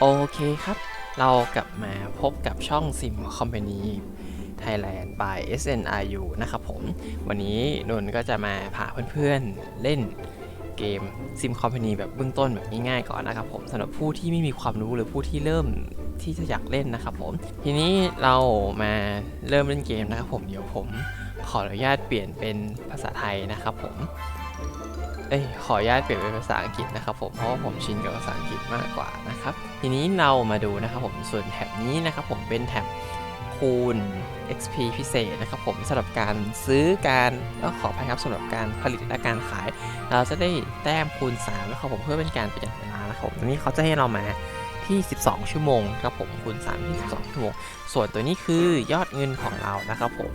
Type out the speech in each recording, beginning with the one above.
โอเคครับ เรากลับมาพบกับช่อง Sim Company Thailand by SNRU นะครับผม วันนี้นนก็จะมาพาเพื่อนๆเล่นเกม Sim Company แบบเบื้องต้นแบบง่ายๆก่อนนะครับผมสำหรับผู้ที่ไม่มีความรู้หรือผู้ที่เริ่มที่จะอยากเล่นนะครับผม ทีนี้เรามาเริ่มเล่นเกมนะครับผม เดี๋ยวผมขออนุญาตเปลี่ยนเป็นภาษาไทยนะครับผม เอ้ยขออนุญาตเปลี่ยนเป็นภาษาอังกฤษนะครับผมเพราะว่าผมชินกับภาษาอังกฤษมากกว่านะครับทีนี้เรามาดูนะครับผมส่วนแท็บนี้นะครับผมเป็นแท็บคูณ XP พิเศษนะครับผมสำหรับการซื้อการก็ขออภัยครับสำหรับการผลิตและการขาย เราจะได้แต้มคูณ3นะครับผมเพื่อเป็นการประหยัดเวลานะครับผมตันนี้เขาจะให้เรามา ที่ 12 ชั่วโมงครับผมคูณ3ที่12ชั่วโมง ส่วนตัวนี้คือยอดเงินของเรานะครับผม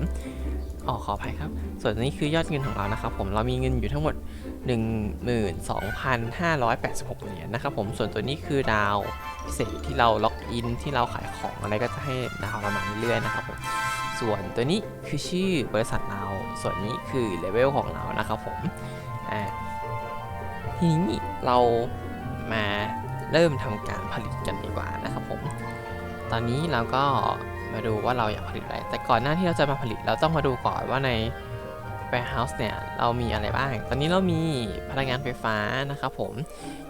อ๋อขออภัยครับ ส่วนตัวนี้คือยอดเงินของเรานะครับผมเรามีเงินอยู่ทั้งหมด 12,586 เหรียญนะครับผมส่วนตัวนี้คือดาวพิเศษที่เราล็อกอินที่เราขายของอะไรก็จะให้ดาวเรามาณเรื่อยๆนะครับผมส่วนตัวนี้คือชื่อบริษัทเราส่วนนี้คือเลเวลของเรานะครับผมอ่าทีนี้เรามา เริ่มทำการผลิตกันดีกว่านะครับผม ตอนนี้เราก็มาดูว่าเราอยากผลิตอะไร แต่ก่อนหน้าที่เราจะมาผลิตเราต้องมาดูก่อนว่าใน warehouse เนี่ยเรามีอะไรบ้าง ตอนนี้เรามีพลังงานไฟฟ้านะครับผม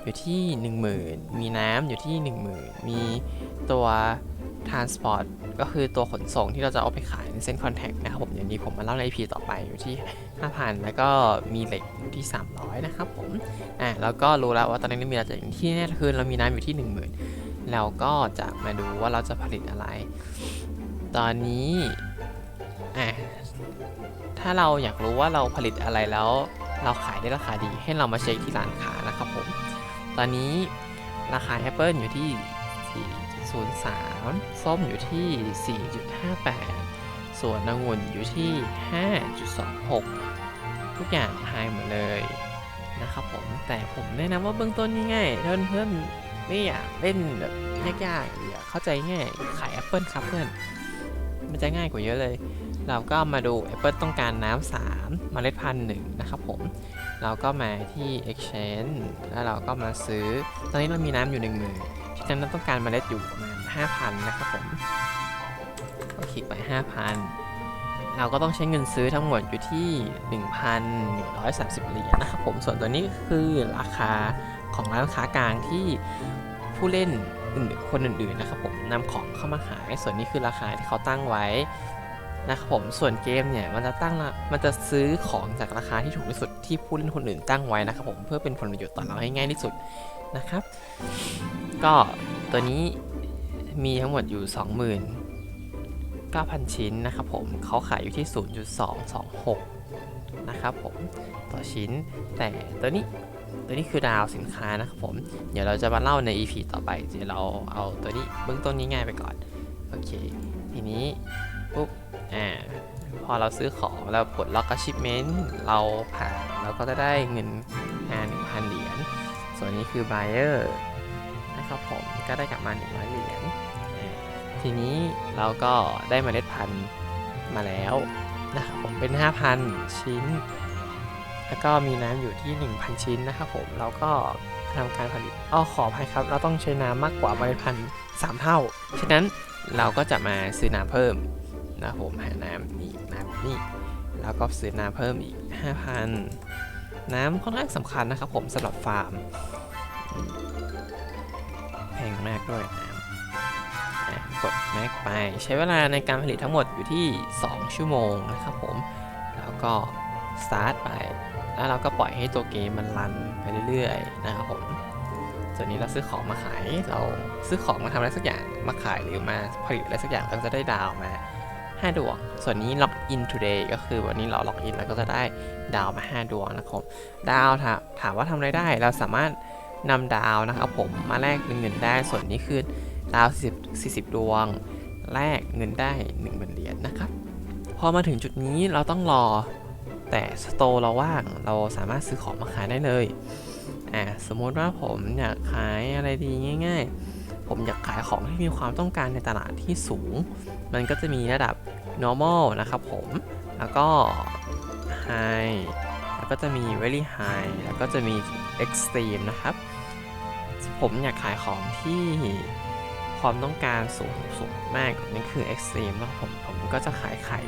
อยู่ที่ 10,000 มีน้ำอยู่ที่ 10,000 มีตัว transport ก็คือตัวขนส่งที่เราจะเอาไปขายในเส้น contact นะครับผมอย่างนี้ผมมาเล่าใน EP ต่อ ไปอยู่ที่ 5,000 แล้วก็มีเหล็กอยู่ที่ 300 นะครับผมอะแล้วก็รู้แล้วว่าตอนนี้มีเราจะอยู่ที่แน่คือเรามีน้ำอยู่ที่ 10,000เราก็จะมาดูว่าเราจะผลิตอะไร ตอนนี้อะถ้าเราอยากรู้ว่าเราผลิตอะไรแล้ว เราขายได้ราคาดีให้เรามาเช็คที่ร้านค้านะครับผมตอนนี้ราคาแอปเปิลอยู่ที่ 4.03 ส้มอยู่ที่ 4.58 ส่วนองุ่นอยู่ที่ 5.26 ทุกอย่างไฮหมดเลยนะครับผม แต่ผมแนะนำว่าเบื้องต้นง่ายๆเพื่อนๆไม่อยากเล่นแบบยากๆอยากเข้าใจง่ายขายแอปเปิลครับเพื่อน มันจะง่ายกว่าเยอะเลย เราก็มาดู Apple ต้องการน้ำ3เมล็ดพันธุ์หนึ่งนะครับผม เราก็มาที่ Exchange แล้วเราก็มาซื้อ ตอนนี้เรามีน้ำอยู่1 0,000ฉะนั้นเราต้องการเมล็ดอยู่ประมาณ5,000 นะครับผม ก็คไป 5,000 เราก็ต้องใช้เงินซื้อทั้งหมดอยู่ที่ 1,130 เหรียญนะครับผมส่วนตัวนี้คือราคาของร้านค้ากลางที่ผู้เล่นคนอื่นๆนะครับผมนำของเข้ามาขาย ส่วนนี้คือราคาที่เขาตั้งไว้นะครับผมส่วนเกมเนี่ยมันจะตั้งมันจะซื้อของจากราคาที่ถูกที่สุดที่ผู้เล่นคนอื่นตั้งไว้นะครับผมเพื่อเป็นผลประโยชน์ต่อเราให้ง่ายที่สุดนะครับ ก็ตัวนี้มีทั้งหมดอยู่ 9,000 ชิ้นนะครับผมเขาขายอยู่ที่ 0.226 นะครับผมต่อชิ้นแต่ตัวนี้ตัวนี้คือดาวสินค้านะครับผม เดี๋ยวเราจะมาเล่าใน EP ต่อไปเดี๋ยวเราเอาตัวนี้เบื้องต้นง่ายๆไปก่อน โอเค ทีนี้ปุ๊บอ่าพอเราซื้อของเราปลล็อก achievement เราผ่านเราก็จะได้เงินงาน1,000เหรียญส่วนนี้คือ buyer นะครับผมก็ได้กลับมา100เหรียญ ทีนี้เราก็ได้เมล็ดพันธุ์มาแล้วนะครับผมเป็น 5,000 ชิ้น แล้วก็มีน้ำอยู่ที่ 1,000 ชิ้นนะครับผมเราก็ทำการผลิตอ้อขออภัยครับ เราต้องใช้น้ำมากกว่าเมล็ดพันธุ์3เท่า ฉะนั้นเราก็จะมาซื้อน้ำเพิ่มนะผมหาน้ำอีกน้ำนี่แล้วก็ซื้อน้ำเพิ่มอีก 5,000 น้ำค่อนข้างสำคัญนะครับผมสำหรับฟาร์มแพงมากด้วยนะ กดแม็กไป ใช้เวลาในการผลิตทั้งหมดอยู่ที่ 2 ชั่วโมงนะครับผม แล้วก็สตาร์ทไป แล้วเราก็ปล่อยให้ตัวเกมมันรันไปเรื่อยๆนะครับผมส่วนนี้เราซื้อของมาขาย เราซื้อของมาทำอะไรสักอย่างมาขายหรือมาผลิตอะไรสักอย่างเราก็จะได้ดาวมา 5 ดวง ส่วนนี้ log in today ก็คือวันนี้เรา log in แล้วก็จะได้ดาวมา 5 ดวงนะครับ ดาวถาถามว่าทำอะไรได้ เราสามารถนำดาวนะครับผมมาแลกเป็นเงินได้ ส่วนนี้คือ ดาว40 40 ดวง แลกเงินได้1 0,000เหรียญนะครับ พอมาถึงจุดนี้เราต้องรอ แต่สโตร์เราว่างเราสามารถซื้อของมาขายได้เลยอ่าสมมติว่าผมอยากขายอะไรดีง่าย ๆ ผมอยากขายของที่มีความต้องการในตลาดที่สูง มันก็จะมีระดับ normal นะครับผม แล้วก็ high แล้วก็จะมี very high แล้วก็จะมี extreme นะครับ ผมอยากขายของที่ ความต้องการสูงสูงมากนั่นคือ extreme แล้วผมผมก็จะขายไข่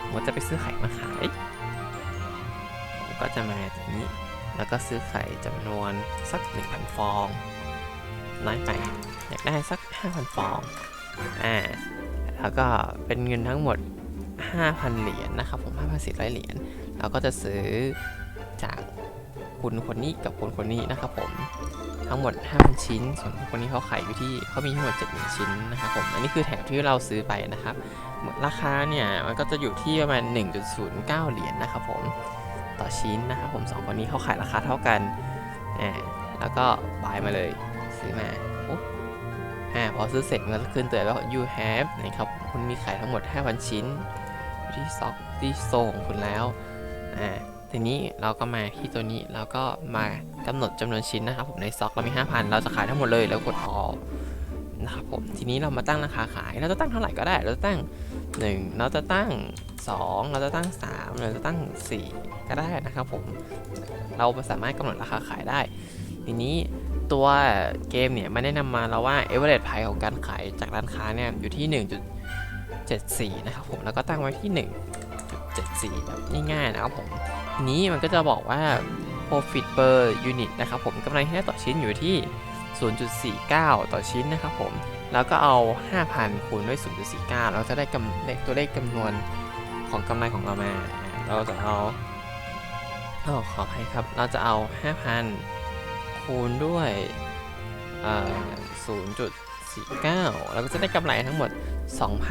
ผมจะไปซื้อไข่มาขาย ผมก็จะมาอย่างนี้ แล้วก็ซื้อไข่จำนวนสัก 1,000 ฟองน้อยไปอยากได้สัก 5,000 ฟองอ่าแล้วก็เป็นเงินทั้งหมด 5,000 เหรียญนะครับผม 5,400 เหรียญเราก็จะซื้อจากคุณคนนี้กับคุณคนนี้นะครับผม ทั้งหมด 5,000 ชิ้น ส่วนคนนี้เขาขายอยู่ที่เขามีทั้งหมด7,000 ชิ้นนะครับผม อันนี้คือแถบที่เราซื้อไปนะครับ ราคาเนี่ยมันก็จะอยู่ที่ประมาณ 1.09 เหรียญนะครับผม ต่อชิ้นนะครับผมสองคนนี้เขาขายราคาเท่ากันอ่าแล้วก็บายมาเลย ซื้อมาปุ๊บอ่าพอซื้อเสร็จมันก็จะขึ้นเตือนว่า you have นะครับคุณมีขายทั้งหมด 5,000 ชิ้น ที่ซ็อกที่โซของคุณแล้วอ่า ทีนี้เราก็มาที่ตัวนี้เราก็มากำหนดจำนวนชิ้นนะครับผมในซ็อกเรามี 5,000 เราจะขายทั้งหมดเลยแล้วกด all นะครับผมทีนี้เรามาตั้งราคาขายเราจะตั้งเท่าไหร่ก็ได้ เราจะตั้ง 1 เราจะตั้ง 2 เราจะตั้ง 3 เราจะตั้ง 4 ก็ได้นะครับผมเราสามารถกำหนดราคาขายได้ ทีนี้ตัวเกมเนี่ยไม่ได้นำมาเราว่า average price ของการขายจากร้านค้าเนี่ยอยู่ที่ 1.74 นะครับผมแล้วก็ตั้งไว้ที่ 7 4แบบง่ายๆนะครับผมทีนี้มันก็จะบอกว่า profit per unit นะครับผมกำไรที่ได้ต่อชิ้นอยู่ที่ 0.49 ต่อชิ้นนะครับผม แล้วก็เอา 5,000 คูณด้วย 0.49 เราจะได้กำเลขตัวเลขจำนวนของกำไรของเรามา เราจะเอาเออขอให้ครับ เราจะเอา 5,000 คูณด้วยเอ่อ0.49 เราก็จะได้กำไรทั้งหมด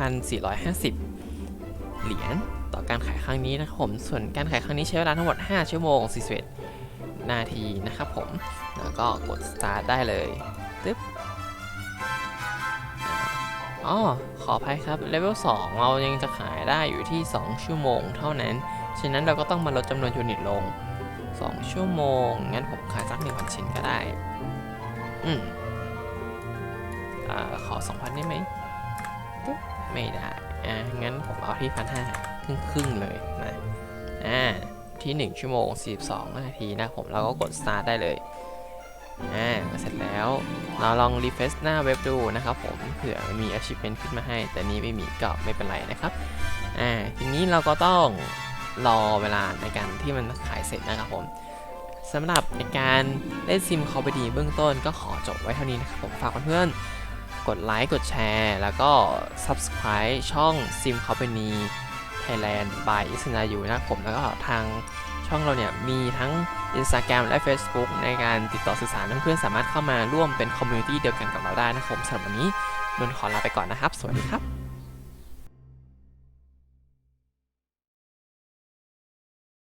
2,450 เหรียญ ต่อการขายครั้งนี้นะครับผม ส่วนการขายครั้งนี้ใช้เวลาทั้งหมด 5 ชั่วโมง41นาทีนะครับผม แล้วก็กด start ได้เลยตึ๊บอ๋อขออภัยครับเลเวล2เรายังจะขายได้อยู่ที่ 2 ชั่วโมงเท่านั้น ฉะนั้นเราก็ต้องมาลดจำนวนยูนิตลง 2 ชั่วโมง งั้นผมขายสัก1,000ชิ้นก็ได้ อืมอขอ 2,000 ได้ไหมตึ๊บไม่ได้ อ่า งั้นผมเอาที่1,500 ครึ่งครึ่งๆเลยนะอ่าที่ 1 ชั่วโมง 42 นาทีนะผมเราก็กด start ได้เลยอ่าเสร็จแล้วเราลองรีเฟซหน้าเว็บดูนะครับผมเผื่อมี achievement ขึ้นมาให้ แต่นี้ไม่มีก็ไม่เป็นไรนะครับอ่าทีนี้เราก็ต้องรอเวลาในการที่มันขายเสร็จนะครับผมสำหรับในการเล่นซิมคอมดีเบื้องต้นก็ขอจบไว้เท่านี้นะครับผมฝากเพื่อนๆกดไลค์กดแชร์ แล้วก็ subscribe ช่องซิมคอบดี Sim Company Thailand by อิสนาอยู่นะครับผมแล้วก็ทางช่องเราเนี่ยมีทั้ง Instagram และ Facebook ในการติดต่อสื่อสารเพื่อนๆสามารถเข้ามาร่วมเป็นคอมมูนิตี้เดียวกันกับเราได้นะครับผมสำหรับวันนี้นนขอลาไปก่อนนะครับ สวัสดีครับ